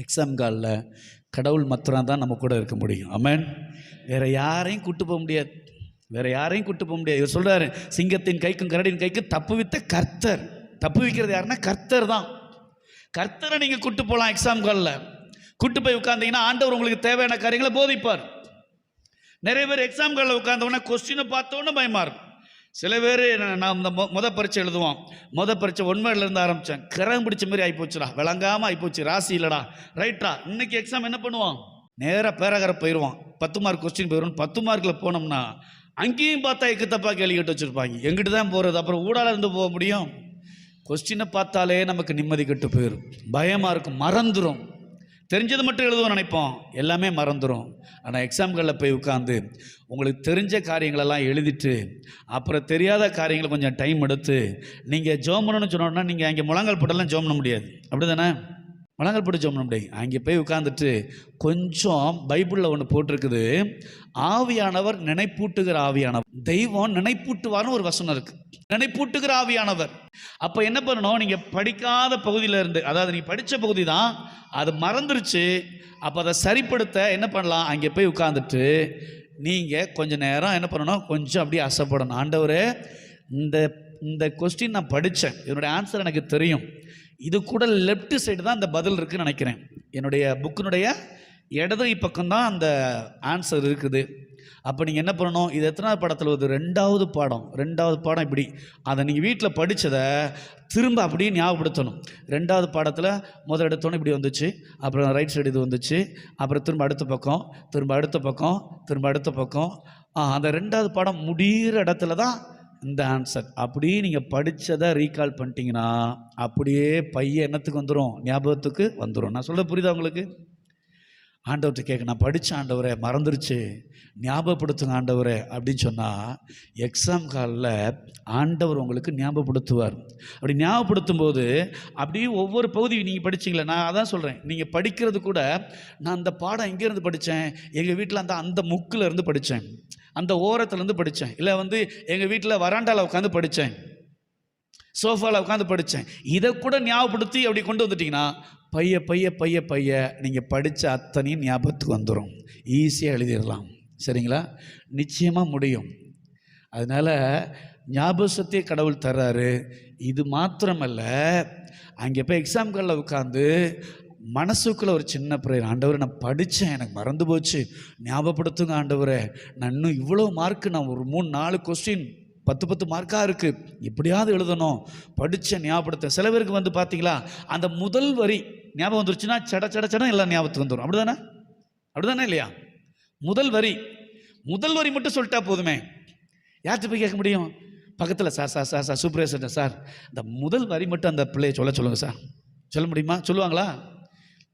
Exam காலில் கடவுள் மாத்திரம் தான் நம்ம கூட இருக்க முடியும். அமேன் வேற யாரையும் கூட்டு போக முடியாது. வேற யாரையும் கூட்டு போக முடியாது. இவர் சொல்கிறாரு சிங்கத்தின் கைக்கும் கரடியின் கைக்கும் தப்பு வித்த கர்த்தர். தப்பு வைக்கிறது யாருன்னா கர்த்தர் தான். கர்த்தரை நீங்கள் கூட்டு போகலாம் எக்ஸாம் காலில். கூட்டு போய் உட்காந்தீங்கன்னா ஆண்டவர் உங்களுக்கு தேவையான காரியங்களை போதிப்பார். நிறைய பேர் எக்ஸாம் காலில் உட்காந்தவொடனே கொஸ்டினை பார்த்தோன்னே பயமா இருக்கும். சில பேர் நான் இந்த மொ முத பரீட்சை எழுதுவோம். முத பரீட்சை ஒன்மையிலேருந்து ஆரம்பித்தேன் கிரகம் பிடிச்ச மாதிரி ஆகிப்போச்சுடா விளங்காமல் ஆகிப்போச்சு ராசி இல்லைடா. ரைட்டா இன்னைக்கு எக்ஸாம் என்ன பண்ணுவோம்? நேராக பேராகர போயிடுவான் பத்து மார்க் கொஸ்டின் போயிடும் பத்து மார்க்கில் போனோம்னா அங்கேயும் பார்த்தா எக்கத்தப்பா கேள்வி கேட்டு வச்சுருப்பாங்க. எங்கிட்டு தான் போகிறது அப்புறம் ஊடால இருந்து போக முடியும்? கொஸ்டினை பார்த்தாலே நமக்கு நிம்மதி கெட்டு போயிடும் பயமாக இருக்கும். மறந்துடும் தெரிஞ்சது மட்டும் எழுதுவோம் நினைப்போம். எல்லாமே மறந்துடும் ஆனால் எக்ஸாம்களில் போய் உட்காந்து உங்களுக்கு தெரிஞ்ச காரியங்களெல்லாம் எழுதிட்டு அப்புறம் தெரியாத காரியங்களை கொஞ்சம் டைம் எடுத்து நீங்கள் ஜோம் பண்ணணும்னு சொன்னோன்னா நீங்கள் அங்கே முழங்கால் போட்டெல்லாம் ஜோம் பண்ண முடியாது. அப்படி தானே முழங்கால் பிடிச்சோம் ஜோம் அங்கே போய் உட்காந்துட்டு கொஞ்சம் பைபிளில் ஒன்று போட்டிருக்குது. ஆவியானவர் நினைப்பூட்டுகிற ஆவியானவர். தெய்வம் நினைப்பூட்டுவார்னு ஒரு வசனம் இருக்குது நினைப்பூட்டுகிற ஆவியானவர். அப்போ என்ன பண்ணணும்? நீங்கள் படிக்காத பகுதியில் இருந்து அதாவது நீங்கள் படித்த பகுதி தான் அது மறந்துருச்சு. அப்போ அதை சரிப்படுத்த என்ன பண்ணலாம்? அங்கே போய் உட்காந்துட்டு நீங்கள் கொஞ்ச நேரம் என்ன பண்ணணும்? கொஞ்சம் அப்படியே அசைப்படணும். ஆண்டவர் இந்த இந்த கொஸ்டின் நான் படித்தேன் இதனுடைய ஆன்சர் எனக்கு தெரியும். இது கூட லெஃப்ட் சைடு தான் அந்த பதில் இருக்குன்னு நினைக்கிறேன். என்னுடைய புக்கினுடைய இடது பக்கம் தான் அந்த ஆன்சர் இருக்குது. அப்போ நீங்கள் என்ன பண்ணணும்? இது எத்தனாவது பாடத்தில் வருது? ரெண்டாவது பாடம். ரெண்டாவது பாடம் இப்படி. அதை நீங்கள் வீட்டில் படித்ததை திரும்ப அப்படியே ஞாபகப்படுத்தணும். ரெண்டாவது பாடத்தில் முதல் எடுத்தோன்னே இப்படி வந்துச்சு. அப்புறம் ரைட் சைடு இது வந்துச்சு. அப்புறம் திரும்ப அடுத்த பக்கம். திரும்ப அடுத்த பக்கம். திரும்ப அடுத்த பக்கம். அந்த ரெண்டாவது பாடம் முடிகிற இடத்துல தான் இந்த ஆன்சர் அப்படியே நீங்கள் படித்ததை ரீகால் பண்ணிட்டீங்கன்னா அப்படியே பையன் என்னத்துக்கு வந்துடும் ஞாபகத்துக்கு வந்துடும் நான் சொல்ல புரியுதா உங்களுக்கு? ஆண்டவர்கிட்ட கேட்க நான் படித்த ஆண்டவரை மறந்துருச்சு. ஞாபகப்படுத்துங்க ஆண்டவரை அப்படின்னு சொன்னால் எக்ஸாம் காலில் ஆண்டவர் உங்களுக்கு ஞாபகப்படுத்துவார். அப்படி ஞாபகப்படுத்தும் போது அப்படியே ஒவ்வொரு பகுதி நீங்கள் படிச்சிங்களே நான் அதான் சொல்கிறேன் நீங்கள் படிக்கிறது கூட நான் அந்த பாடம் எங்கேருந்து படித்தேன் எங்கள் வீட்டில் அந்த அந்த முக்கில் இருந்து படித்தேன் அந்த ஓரத்துலேருந்து படித்தேன் இல்லை வந்து எங்கள் வீட்டில் வராண்டாவில் உட்காந்து படித்தேன் சோஃபாவில் உட்காந்து படித்தேன் இதை கூட ஞாபகப்படுத்தி அப்படி கொண்டு வந்துட்டிங்கன்னா பைய பைய பைய பைய நீங்கள் படித்த அத்தனையும் ஞாபகத்துக்கு வந்துடும் ஈஸியாக எழுதிடலாம். சரிங்களா? நிச்சயமாக முடியும். அதனால் ஞாபகத்தையே கடவுள் தர்றாரு. இது மாத்திரமல்ல அங்கே போய் எக்ஸாம்களில் உட்காந்து மனசுக்குள்ளே ஒரு சின்ன ப்ரேயர் ஆண்டவரை நான் படித்தேன் எனக்கு மறந்து போச்சு. ஞாபகப்படுத்துங்க ஆண்டவரே நான் இன்னும் இவ்வளோ மார்க்கு நான் ஒரு மூணு நாலு கொஸ்டின் பத்து பத்து மார்க்காக இருக்குது எப்படியாவது எழுதணும். படித்த ஞாபகப்படுத்த சில பேருக்கு வந்து பார்த்தீங்களா அந்த முதல் வரி ஞாபகம் வந்துருச்சுன்னா சட சட சட எல்லாம் ஞாபகத்துக்கு வந்துடும் அப்படிதானே? அப்படிதானே இல்லையா? முதல் வரி. முதல் வரி மட்டும் சொல்லிட்டா போதுமே. யார்கிட்ட போய் கேட்க முடியும்? பக்கத்தில் sir sir sir sir supervisor sir இந்த முதல் வரி மட்டும் அந்த பிள்ளையை சொல்ல சொல்லுங்கள் சார். சொல்ல முடியுமா? சொல்லுவாங்களா?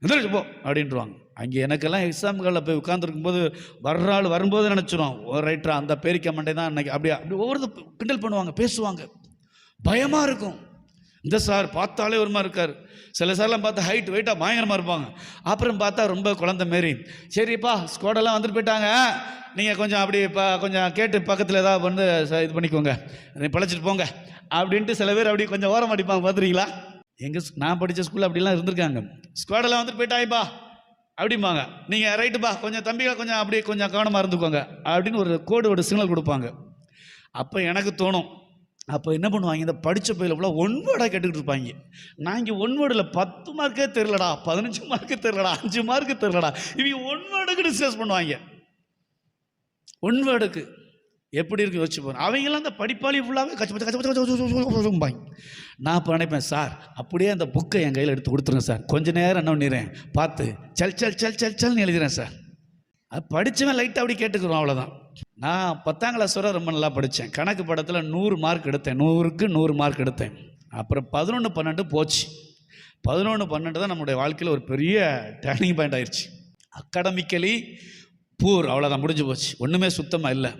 எந்திரிச்சு போ அப்படின்ட்டுருவாங்க அங்கே எனக்கெல்லாம் எக்ஸாம்களில் போய் உட்காந்துருக்கும்போது வர்ற ஆள் வரும்போது நினச்சிரும். ஓ ரைட்டரா அந்த பேரிக்க மண்டே தான் அன்னைக்கு. அப்படியே அப்படி ஒவ்வொரு கிண்டல் பண்ணுவாங்க பேசுவாங்க. பயமாக இருக்கும். இந்த சார் பார்த்தாலே ஒரு மாதிரி இருக்கார். சில சார்லாம் பார்த்தா ஹைட் வெயிட்டாக பயங்கரமாக இருப்பாங்க. அப்புறம் பார்த்தா ரொம்ப குழந்தை மாரி. சரிப்பா ஸ்குவாடெல்லாம் வந்துட்டு போயிட்டாங்க. நீங்கள் கொஞ்சம் அப்படி இப்போ கொஞ்சம் கேட்டு பக்கத்தில் ஏதாவது வந்து ச- இது பண்ணிக்கோங்க. நீ பழச்சிட்டு போங்க. அப்படின்ட்டு சில பேர் அப்படி கொஞ்சம் ஓரம் அடிப்பாங்க பார்த்துருக்கீங்களா? எங்கள் நான் படித்த ஸ்கூலில் அப்படிலாம் இருந்திருக்காங்க. ஸ்குவாடெல்லாம் வந்துட்டு போயிட்டாய்ப்பா. அப்படிம்பாங்க. நீங்கள் ரைட்டுப்பா கொஞ்சம் தம்பிகளை கொஞ்சம் அப்படியே கொஞ்சம் கவனமாக இருந்துக்கோங்க. அப்படின்னு ஒரு கோடு ஒரு சிக்னல் கொடுப்பாங்க. அப்போ எனக்கு தோணும் அப்போ என்ன பண்ணுவாங்க? இந்த படித்த பயில ஃபுல்லாக ஒன் வேர்டாக கேட்டுக்கிட்டு இருப்பாங்க. நான் இங்கே ஒன் வேர்டில் பத்து மார்க்கே தெரிலடா பதினஞ்சு மார்க்கு தெரிலடா அஞ்சு மார்க்கு தெரிலடா இவங்க ஒன் வேர்டுக்கு டிஸ்கஸ் பண்ணுவாங்க. ஒன் வேர்டுக்கு எப்படி இருக்கு யோசிச்சு போகிறேன் அவங்களாம் அந்த படிப்பாளி ஃபுல்லாகவே கச்சு பச்சை கச்சு கச்சும்பாங்க நான் இப்போ நினைப்பேன் சார் அப்படியே அந்த புக்கை என் கையில் எடுத்து கொடுத்துருங்க சார். கொஞ்ச நேரம் என்ன பண்ணிடுறேன்? பார்த்து சல் சல் சல் சல் சல்னு எழுதுறேன் சார். அது படித்தவன் லைட்டாக அப்படி கேட்டுக்கிறோம் அவ்வளோதான் நான் பத்தாம் கிளாஸ் வரை ரொம்ப நல்லா படித்தேன் கணக்கு படத்தில் நூறு மார்க் எடுத்தேன். நூறுக்கு நூறு மார்க் எடுத்தேன். அப்புறம் பதினொன்று பன்னெண்டு போச்சு. பதினொன்று பன்னெண்டு தான் நம்முடைய வாழ்க்கையில் ஒரு பெரிய டேர்னிங் பாயிண்ட் ஆயிடுச்சு அகாடமிக்கலி பூர் அவ்வளோதான் முடிஞ்சு போச்சு. ஒன்றுமே சுத்தமாக இல்லை.